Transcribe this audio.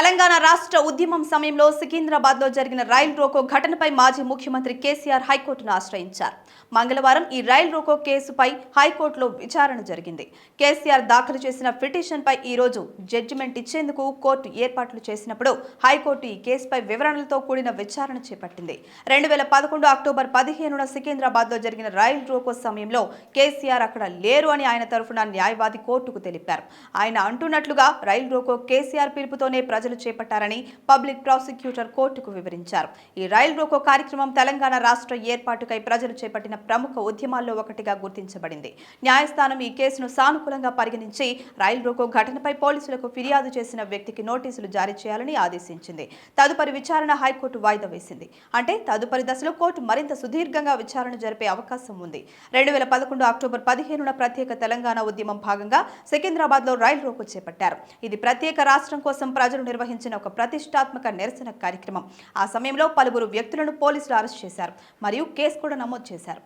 తెలంగాణ రాష్ట్ర ఉద్యమం సమయంలో సికింద్రాబాద్లో జరిగిన రైల్ రోకో ఘటనపై మాజీ ముఖ్యమంత్రి కేసీఆర్ హైకోర్టును ఆశ్రయించారు. మంగళవారం ఈ రైల్ రోకో కేసుపై హైకోర్టులో విచారణ జరిగింది. కేసీఆర్ దాఖలు చేసిన పిటిషన్ పై ఈ రోజు జడ్జిమెంట్ ఇచ్చేందుకు కోర్టు ఏర్పాట్లు చేసినప్పుడు హైకోర్టు ఈ కేసుపై వివరణలతో కూడిన విచారణ చేపట్టింది. రెండు వేల పదకొండు అక్టోబర్ పదిహేనున సికింద్రాబాద్లో జరిగిన రైల్ రోకో సమయంలో కేసీఆర్ అక్కడ లేరు అని ఆయన తరఫున న్యాయవాది కోర్టుకు తెలిపారు. ఆయన అంటున్నట్లుగా రైల్ రోకో కేసీఆర్ పిలుపుతోనే ప్రజలు చేపట్టారని పబ్లిక్ ప్రాసిక్యూటర్ కోర్టుకు వివరించారు. ఈ రైల్ రోకో కార్యక్రమం తెలంగాణ రాష్ట్ర ఏర్పాటుకై ప్రజలు చేపట్టిన ప్రముఖ ఉద్యమాల్లో ఒకటిగా గుర్తించబడింది. న్యాయస్థానం ఈ కేసును సానుకూలంగా పరిగణించి రైల్ రోకో ఘటనపై పోలీసులకు ఫిర్యాదు చేసిన వ్యక్తికి నోటీసులు జారీ చేయాలని ఆదేశించింది. తదుపరి విచారణ హైకోర్టు వాయిదా వేసింది. అంటే తదుపరి దశలో కోర్టు మరింత సుదీర్ఘంగా విచారణ జరిపే అవకాశం ఉంది. రెండు వేల పదకొండు అక్టోబర్ పదిహేనున ప్రత్యేక తెలంగాణ ఉద్యమం భాగంగా సికింద్రాబాద్లో రైల్ రోకో చేపట్టారు. ఇది ప్రత్యేక రాష్ట్రం కోసం ప్రజలు నిర్వహించిన ఒక ప్రతిష్టాత్మక నిరసన కార్యక్రమం. ఆ సమయంలో పలువురు వ్యక్తులను పోలీసులు అరెస్ట్ చేశారు. మరియు కేసు కూడా నమోదు చేశారు.